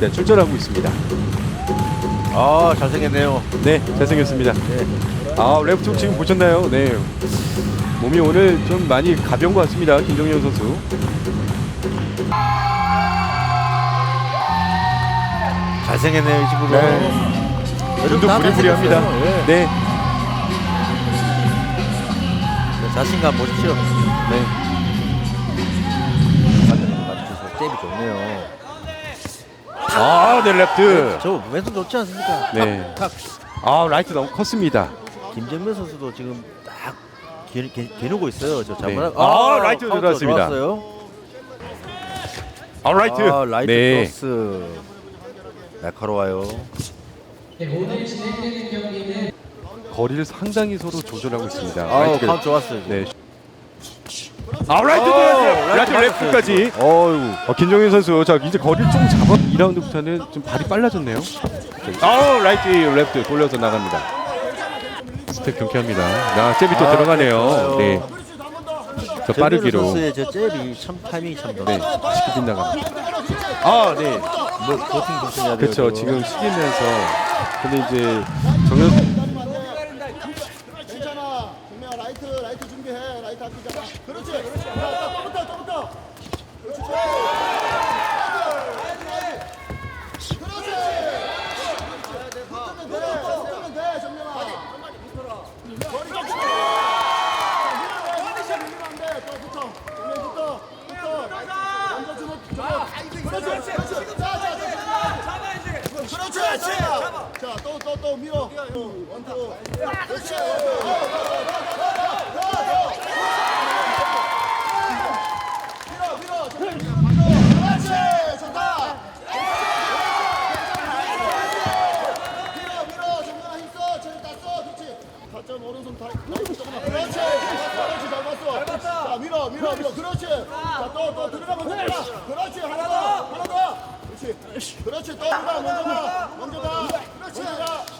네, 출전하고 있습니다. 아 잘생겼네요. 네, 잘생겼습니다. 아, 레프트 훅 지금 보셨나요? 네. 몸이 오늘 좀 많이 가벼운 것 같습니다. 김정현 선수. 잘생겼네요 이 친구도. 눈도 다 부리부리합니다. 잘생겼어요. 예. 네. 자신감 보십시오. 네. 맞춰서 잽이 좋네요. 아, 네, 레프트. 저 왼손 좋지 않습니까? 네. 탁. 아, 라이트 너무 컸습니다. 김정민 선수도 지금 딱 개, 개, 개누고 있어요. 저 네. 잘못. 아, 라이트 카운터. 좋았어요. 아, 라이트. 아, 라이트 네. 크로스. 날카로워요. 네, 거리를 상당히 서로 조절하고 있습니다. 아, 라이트가- 카운트 좋았어요. 네. 아, 라이트 어, 들어갔어요. 라이트 레프트까지. 어유. 어, 김정현 선수 자 이제 거리를 좀 잡아 2라운드부터는 좀 발이 빨라졌네요. 아 라이트 레프트 돌려서 나갑니다. 스텝 경쾌합니다. 나 잽이 또 아, 들어가네요. 좋아요. 네. 저 빠르기로 선수의 저 잽이 참 타이밍이 참 좋네. 네 맛있게 빗나갑니다. 아 네. 뭐 버팅 돼요. 그렇죠. 지금 숙이면서 근데 이제 정현 그렇지. 그렇지. 그렇지. 붙으면 돼. 붙으면 돼. 정명아. 머리가 붙어. 자, 밀리면 안 돼. 또 붙어. 정명 붙어. 붙어. 먼저 주먹. 주먹. 그렇지. 그렇지. 자, 자, 자. 그렇지. 잡아. 자, 또 또 또 밀어. 원투. 그렇지. 밀어. 그렇지. 자, 또, 또 들어가면 들어가. 그렇지. 하나 더. 하나 더. 그렇지. 그렇지. 또 들어가. 먼저 가. 먼저 가. 그렇지.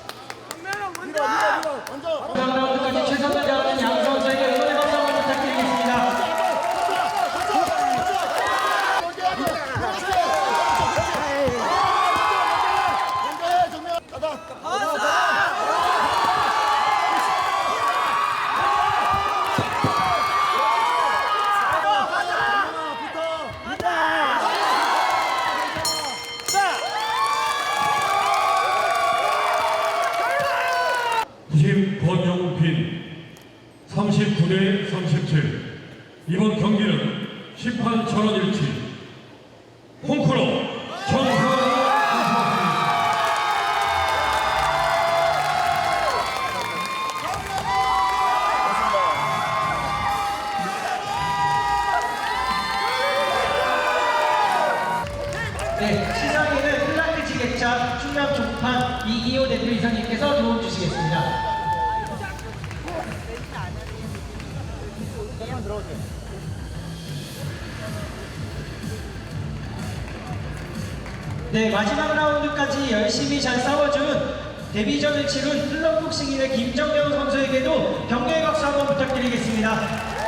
팀 권용빈 39대 37 이번 경기는 심판 전원일치 홍크로 정선 네, 시상에는 플라트 지객자 충남 종판 이기호 대표 이사님께서 도움 주시겠습니다. 네, 마지막 라운드까지 열심히 잘 싸워준 데뷔전을 치른 클럽복싱인의 김정명 선수에게도 격려의 박수 한번 부탁드리겠습니다.